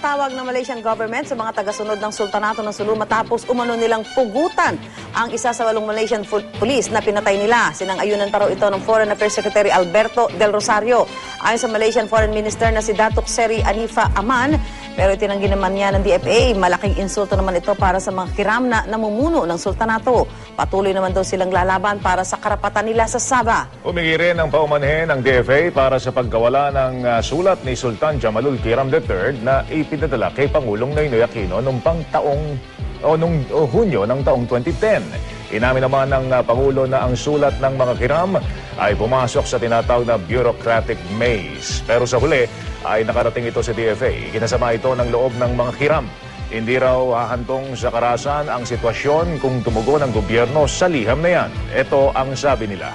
ang tawag ng Malaysian government sa mga tagasunod ng Sultanato ng Sulu matapos umano nilang pugutan ang isa sa walong Malaysian police na pinatay nila. Sinang-ayunan pa ito ng Foreign Affairs Secretary Alberto Del Rosario. Ayon sa Malaysian Foreign Minister na si Datuk Seri Anifa Aman, pero itinanggi naman niya ng DFA, malaking insulto naman ito para sa mga kiram na namumuno ng Sultanato. Patuloy naman daw silang lalaban para sa karapatan nila sa Sabah. Humingi rin ng paumanhin ng DFA para sa pagkawala ng ah, sulat ni Sultan Jamalul Kiram III na ipinadala kay Pangulong Noynoy Aquino noong pang taong o nung o Hunyo ng taong 2010. Inamin naman ng ah, Pangulo na ang sulat ng mga kiram ay pumasok sa tinatawag na bureaucratic maze. Pero sa huli ay nakarating ito sa DFA. Kinasama ito ng loob ng mga kiram. Hindi raw hahantong sa karasan ang sitwasyon kung tumugon ang gobyerno sa liham na yan. Ito ang sabi nila.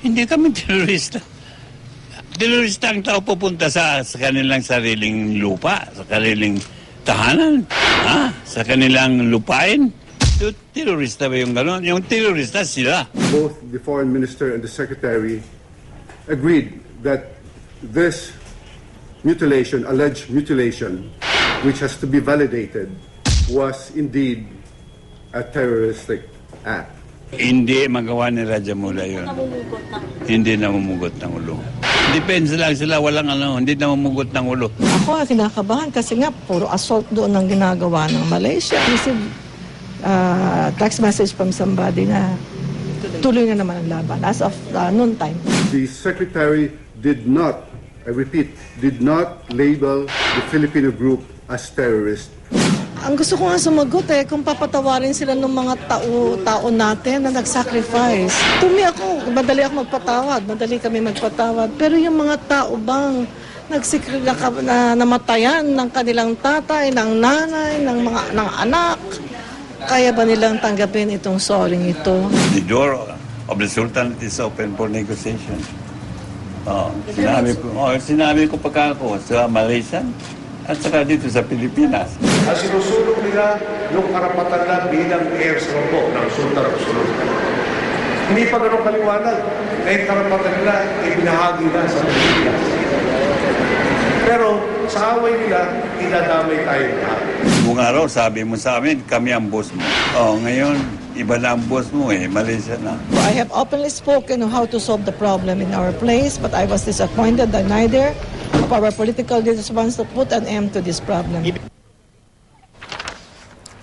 Hindi kami terorista. Terorista ang tao pupunta sa, sa kanilang sariling lupa, sa kanilang tahanan, ha? sa kanilang lupain. So, terorista ba yung gano'n? Yung terorista sila. both the foreign minister and the secretary agreed that this mutilation, alleged mutilation, which has to be validated, was indeed a terroristic act. Hindi magawa ni Raja Mula yun. Hindi namumugot ng ulo. Depende lang sila, walang ano, hindi namumugot ng ulo. Ako nga kinakabahan kasi nga puro assault doon ang ginagawa ng Malaysia. Receive uh, text message from somebody na tuloy na naman ang laban as of uh, noon time. The secretary did not, I repeat, did not label the Filipino group as terrorist. Ang gusto ko nga sumagot eh, kung papatawarin sila ng mga tao, tao natin na nag-sacrifice. Tumi ako, madali ako magpatawad, madali kami magpatawad. Pero yung mga tao bang nagsikri na, na namatayan ng kanilang tatay, ng nanay, ng mga ng anak, kaya ba nilang tanggapin itong sorry ito? The door of the Sultan is open for negotiation. Oh, sinabi ko, oh, sinabi ko pagka ako sa Malaysia at saka dito sa Pilipinas. ang sinusulong nila yung karapatan na bilang heirs po ng Sultan of Sulu. Hindi pa ganun kaliwanag na yung karapatan nila ibinahagi na sa Pilipinas. Pero sa away nila, inadamay tayo lahat. Kung araw, sabi mo sa amin, kami ang boss mo. Oh, ngayon, iba na ang boss mo eh, Malaysia na. I have openly spoken on how to solve the problem in our place, but I was disappointed that neither of our political leaders wants to put an end to this problem.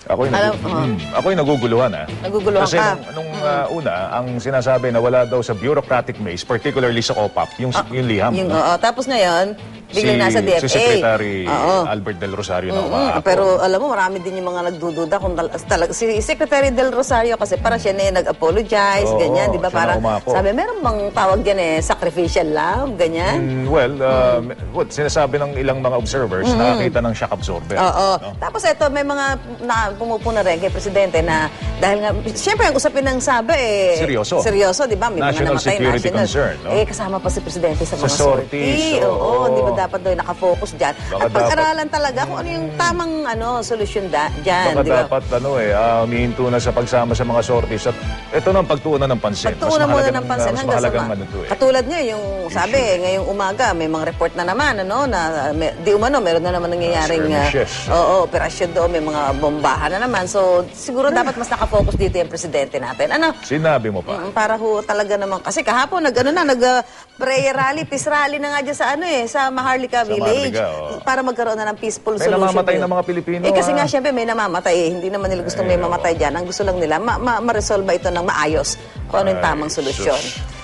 Ako'y, Alam- nagu- Hmm, ako'y naguguluhan ah. Naguguluhan Kasi ka? nung, nung ah, una, ang sinasabi na wala daw sa bureaucratic maze, particularly sa OPAP, yung, yung liham. Yung, no? oo, tapos ngayon, biglang nasa DFA. Si Secretary Oo. Albert Del Rosario na Mm, umaako. pero alam mo, marami din yung mga nagdududa kung tal- talaga. Si Secretary Del Rosario kasi para siya na nag-apologize, Oo, ganyan, di ba? siya na Parang umako. sabi, meron bang tawag yan eh, sacrificial love, ganyan? Mm, well, uh, what, sinasabi ng ilang mga observers, nakakita ng shock absorber. Oo. no? Tapos ito, may mga na, pumupuna rin kay Presidente na dahil nga, siyempre ang usapin ng Sabi eh. Seryoso. Seryoso, di ba? May National mga namatay, security national. concern, no? Eh, kasama pa si Presidente sa Sa mga sorties, Oo, oo. di ba dapat doon nakafocus dyan? Baka At pag-aralan talaga kung ano yung tamang ano, solusyon da, dyan, Baka di ba? dapat ano eh, uh, humihinto na sa pagsama sa mga sorties at ito na ang pagtuunan ng pansin. Pagtuunan muna ng pansin mas hanggang sa ano to eh. Katulad nga yung sabi, ngayong umaga, may mga report na naman, ano, na may, di umano, meron na naman nangyayaring Ah, ah, skirmishes. oo, operasyon doon, may mga bombahan na naman. So, siguro dapat mas nakafocus dito yung presidente natin. Ano? Sinabi mo pa. Mm, Para ho talaga naman. Kasi kahapon, nag, ano na, nag uh, prayer rally, peace rally na nga dyan sa ano eh, sa Maharlika Sa Village. Maharlika, oo. Para magkaroon na ng peaceful May solution. namamatay yun. na mga Pilipino, Eh kasi ah. nga, syempre may namamatay eh. Hindi naman nila gusto Eh, may oo. mamatay dyan. Ang gusto lang nila, ma- ma- ma-resolve ito ng maayos kung ano yung tamang solusyon. sus.